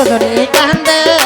কান্দে কান্দে।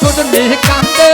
তোর মেয়ে কান্দে।